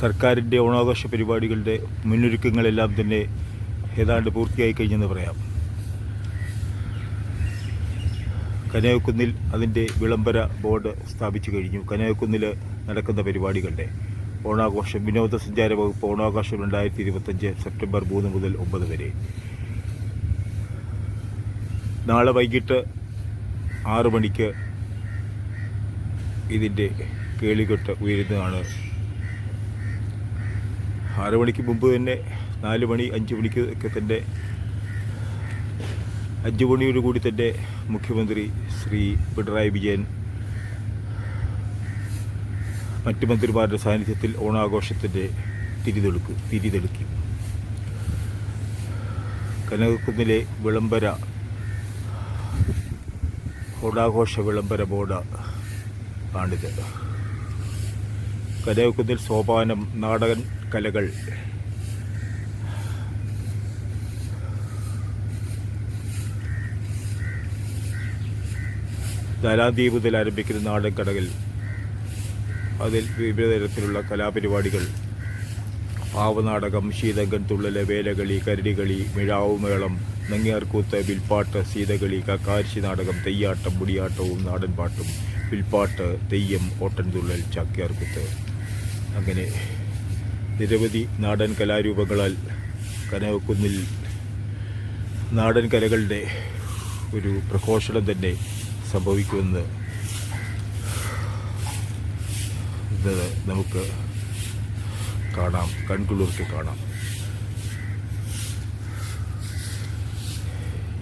സർക്കാരിന്റെ ഓണാഘോഷ പരിപാടികളുടെ മുന്നൊരുക്കങ്ങളെല്ലാം തന്നെ ഏതാണ്ട് പൂർത്തിയായി കഴിഞ്ഞെന്ന് പറയാം. കനയക്കുന്നിൽ അതിന്റെ വിളംബര ബോർഡ് സ്ഥാപിച്ചു കഴിഞ്ഞു. കനയക്കുന്നിൽ നടക്കുന്ന പരിപാടികളുടെ ഓണാഘോഷം വിനോദസഞ്ചാര വകുപ്പ് ഓണാഘോഷം രണ്ടായിരത്തി ഇരുപത്തഞ്ച് സെപ്റ്റംബർ മൂന്ന് മുതൽ ഒമ്പത് വരെ. നാളെ വൈകിട്ട് ആറു മണിക്ക് ഇതിന്റെ കേളികൊട്ട ഉയരുന്നതാണ്. ആറ് മണിക്ക് മുമ്പ് തന്നെ നാല് മണി അഞ്ച് മണിക്ക് ഒക്കെ തന്നെ അഞ്ച് മണിയോട് കൂടി തന്നെ മുഖ്യമന്ത്രി ശ്രീ പിണറായി വിജയൻ മറ്റ് മന്ത്രിമാരുടെ സാന്നിധ്യത്തിൽ ഓണാഘോഷത്തിന്റെ തിരിതെളുക്കു തിരിതെളുക്കി. കനകക്കുന്നിലെ വിളംബര ഓണാഘോഷ വിളംബര ബോർഡ് ആണിത് കനകക്കുന്നിൽ സോപാനം നാടകൻ കലകൾ. നാലാം മുതൽ ആരംഭിക്കുന്ന നാടൻ കടകൾ. അതിൽ വിവിധ തരത്തിലുള്ള കലാപരിപാടികൾ. പാവനാടകം ശീതങ്കൻ തുള്ളൽ വേലകളി കരടികളി മിഴാവുമേളം നങ്ങിയാർകൂത്ത് വിൽപ്പാട്ട് സീതകളി കക്കാരിശി നാടകം തെയ്യാട്ടം മുടിയാട്ടവും നാടൻപാട്ടും വിൽപ്പാട്ട് തെയ്യം ഓട്ടൻതുള്ളൽ ചാക്യാർകൂത്ത് അങ്ങനെ നിരവധി നാടൻ കലാരൂപങ്ങളാൽ കനവക്കുന്നിൽ നാടൻ കലകളുടെ ഒരു പ്രഘോഷണം തന്നെ സംഭവിക്കുമെന്ന് നമുക്ക് കാണാം. കൺകുളിർക്ക് കാണാം.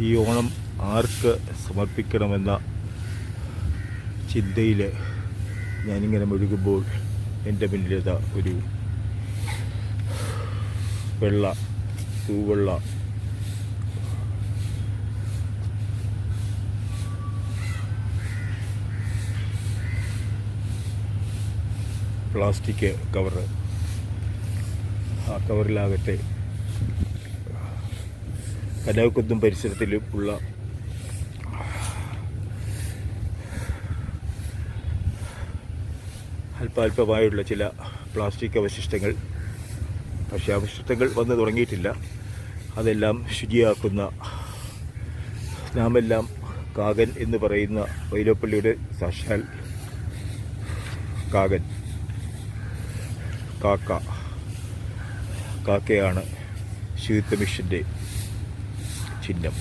ഈ ഓണം ആർക്ക് സമർപ്പിക്കണമെന്ന ചിന്തയിൽ ഞാനിങ്ങനെ മുഴുകുമ്പോൾ എന്റെ മുന്നിലേത ഒരു വെള്ള പൂവെള്ള പ്ലാസ്റ്റിക് കവറ്. ആ കവറിലാകട്ടെ കനകക്കുന്നും പരിസരത്തിലും ഉള്ള അല്പാൽപമായുള്ള ചില പ്ലാസ്റ്റിക് അവശിഷ്ടങ്ങൾ. പക്ഷേ അവശിഷ്ടങ്ങൾ വന്നു തുടങ്ങിയിട്ടില്ല. അതെല്ലാം ശുചിയാക്കുന്ന നാമെല്ലാം കാകൻ എന്ന് പറയുന്ന വൈലോപ്പള്ളിയുടെ സാക്ഷാൽ കാകൻ. കാക്ക. കാക്കയാണ് ശുചിത്വ മിഷന്റെ ചിഹ്നം.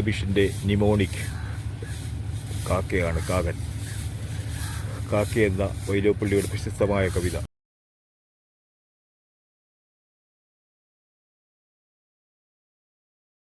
മിഷന്റെ നിമോണിക്. കാക്കയാണ് കാകൻ. കാക്ക എന്ന വൈലോപ്പള്ളിയുടെ പ്രശസ്തമായ കവിത.